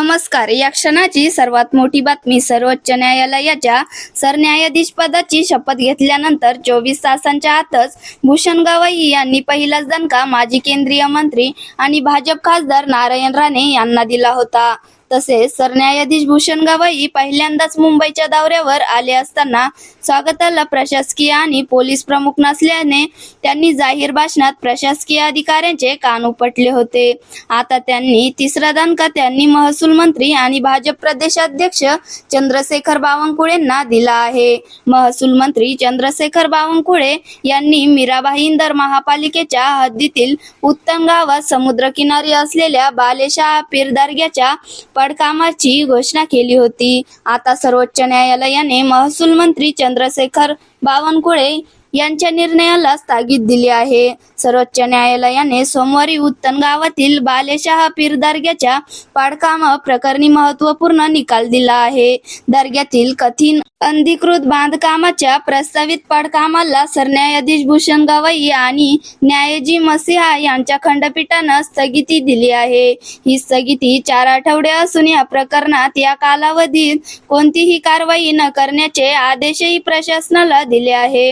नमस्कार. या क्षणाची सर्वात मोठी बातमी सर्वोच्च न्यायालयाच्या सरन्यायाधीश पदाची शपथ घेतल्यानंतर चोवीस तासांच्या आतच भूषण गवई यांनी पहिलाच दणका माजी केंद्रीय मंत्री आणि भाजप खासदार नारायण राणे यांना दिला होता. तसेच सरन्यायाधीश भूषण गवई पहिल्यांदाच मुंबईच्या दौऱ्यावर आले असताना स्वागताला प्रशासकीय आणि पोलीस प्रमुख नसल्याने त्यांनी जाहीर भाषणात प्रशासकीय अधिकाऱ्यांचे कान उपटले होते. आता त्यांनी तिसरा दणका त्यांनी महसूल मंत्री आणि भाजप प्रदेशाध्यक्ष चंद्रशेखर बावनकुळेंना दिला आहे. महसूल मंत्री चंद्रशेखर बावनकुळे यांनी मीराबाई इंदर महापालिकेच्या हद्दीतील उत्तम गावात समुद्रकिनारी असलेल्या बालेशाह पीर दर्ग्याच्या पडकामाची घोषणा केली होती. आता सर्वोच्च न्यायालयाने महसूल मंत्री चंद्रशेखर बावनकुळे यांच्या निर्णयाला स्थगित दिली आहे. सर्वोच्च न्यायालयाने सोमवारी उत्तन गावातील बालेशाह पीर दर्ग्याच्या पाडकाम प्रकरणी महत्त्वपूर्ण निकाल दिला आहे. दर्ग्यातील कथित अधिकृत बांधकामाच्या प्रस्तावित पाडकामाला सरन्यायाधीश भूषण गवई आणि न्यायजी मसिहा यांच्या खंडपीठानं स्थगिती दिली आहे. ही स्थगिती चार आठवडे असून या प्रकरणात या कालावधीत कोणतीही कारवाई न करण्याचे आदेशही प्रशासनाला दिले आहे.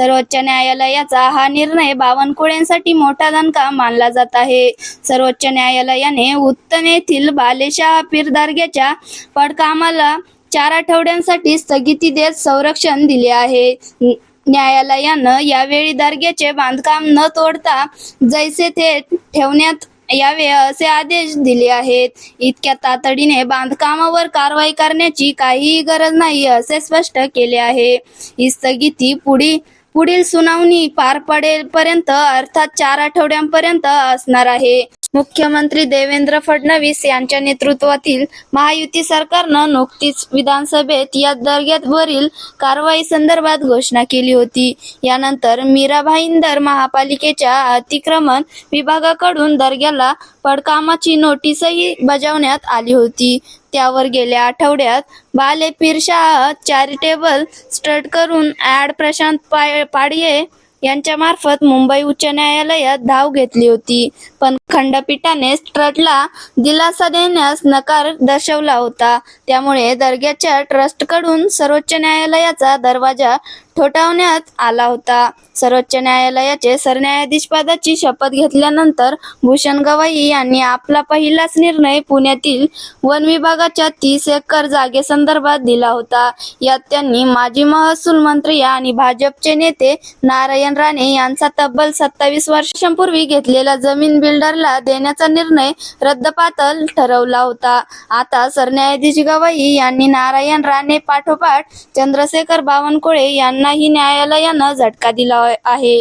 सर्वोच्च न्यायालयाचा हा निर्णय बावनकुळेंसाठी मोठा दणका मानला जात आहे. सर्वोच्च न्यायालयाने उत्तन येथील बालेशाह पीर दर्ग्याच्या पडकामाला चार आठवड्यांसाठी स्थगिती देत संरक्षण दिले आहे. न- न्यायालयानं यावेळी दर्ग्याचे बांधकाम न तोडता जैसे ते ठेवण्यात यावे असे आदेश दिले आहेत. इतक्या तातडीने बांधकामावर कारवाई करण्याची काहीही गरज नाही असे स्पष्ट केले आहे. ही स्थगिती पुढील पुढील सुनावणी पार पडेपर्यंत अर्थात चार आठवड्यांपर्यंत असणार आहे. मुख्यमंत्री देवेंद्र फडणवीस यांच्या नेतृत्वातील महायुती सरकारनं नुकतीच विधानसभेत या दर्ग्यावरील कारवाई संदर्भात घोषणा केली होती. यानंतर मीरा भाईंदर महापालिकेच्या अतिक्रमण विभागाकडून दर्ग्याला पडकामाची नोटीसही बजावण्यात आली होती. त्यावर गेल्या आठवड्यात बाले पीरशाह चॅरिटेबल स्टड करून ऍड प्रशांत पाडये यांच्या मार्फत मुंबई उच्च न्यायालयात धाव घेतली होती. पण खंडपीठाने ट्रस्टला दिलासा देण्यास नकार दर्शवला होता. त्यामुळे दर्ग्याच्या ट्रस्टकडून सर्वोच्च न्यायालयाचा दरवाजा ठोठावण्यात आला होता. सर्वोच्च न्यायालयाचे सरन्यायाधीश पदाची शपथ घेतल्यानंतर भूषण गवाई यांनी आपला पहिलाच निर्णय पुण्यातील वन विभागाच्या तीस एकर जागेसंदर्भात दिला होता. यात त्यांनी माजी महसूल मंत्री आणि भाजपचे नेते नारायण राणे यांचा तब्बल सत्तावीस वर्षांपूर्वी घेतलेला जमीन बिल्डरला देण्याचा निर्णय रद्दपातल ठरवला होता. आता सरन्यायाधीश गवाई यांनी नारायण राणे पाठोपाठ चंद्रशेखर बावनकुळे यांनाही न्यायालयानं झटका दिला आहे.